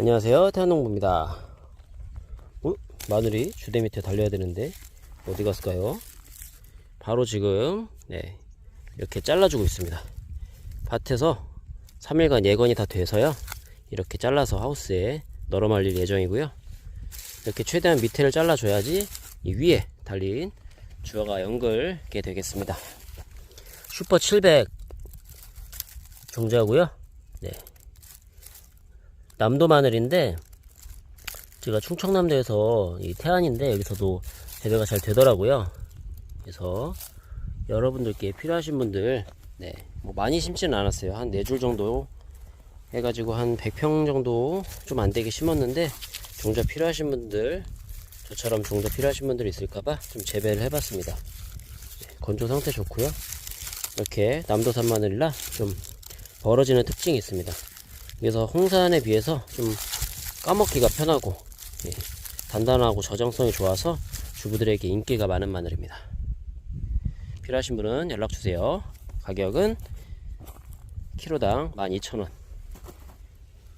안녕하세요. 태안농부입니다. 어? 마늘이 주대 밑에 달려야 되는데 어디 갔을까요? 바로 지금 네 이렇게 잘라주고 있습니다. 밭에서 3일간 예건이 다 돼서요. 이렇게 잘라서 하우스에 널어 말릴 예정이고요. 이렇게 최대한 밑에를 잘라줘야지 이 위에 달린 주어가 연글게 되겠습니다. 슈퍼 700 종자고요. 네 남도 마늘인데 제가 충청남도에서 이 태안인데 여기서도 재배가 잘 되더라고요. 그래서 여러분들께 필요하신 분들 네, 뭐 많이 심지는 않았어요. 한 네 줄 정도 해가지고 한 100평 정도 좀 안 되게 심었는데 종자 필요하신 분들 저처럼 종자 필요하신 분들 있을까봐 좀 재배를 해봤습니다. 네, 건조 상태 좋고요. 이렇게 남도산 마늘이라 좀 벌어지는 특징이 있습니다. 그래서 홍산에 비해서 좀 까먹기가 편하고 예, 단단하고 저장성이 좋아서 주부들에게 인기가 많은 마늘입니다. 필요하신 분은 연락 주세요. 가격은 키로당 12,000원.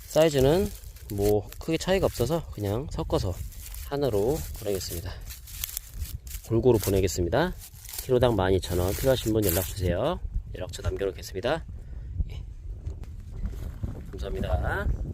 사이즈는 뭐 크게 차이가 없어서 그냥 섞어서 하나로 보내겠습니다. 골고루 보내겠습니다. 키로당 12,000원 필요하신 분 연락 주세요. 연락처 남겨놓겠습니다. 감사합니다.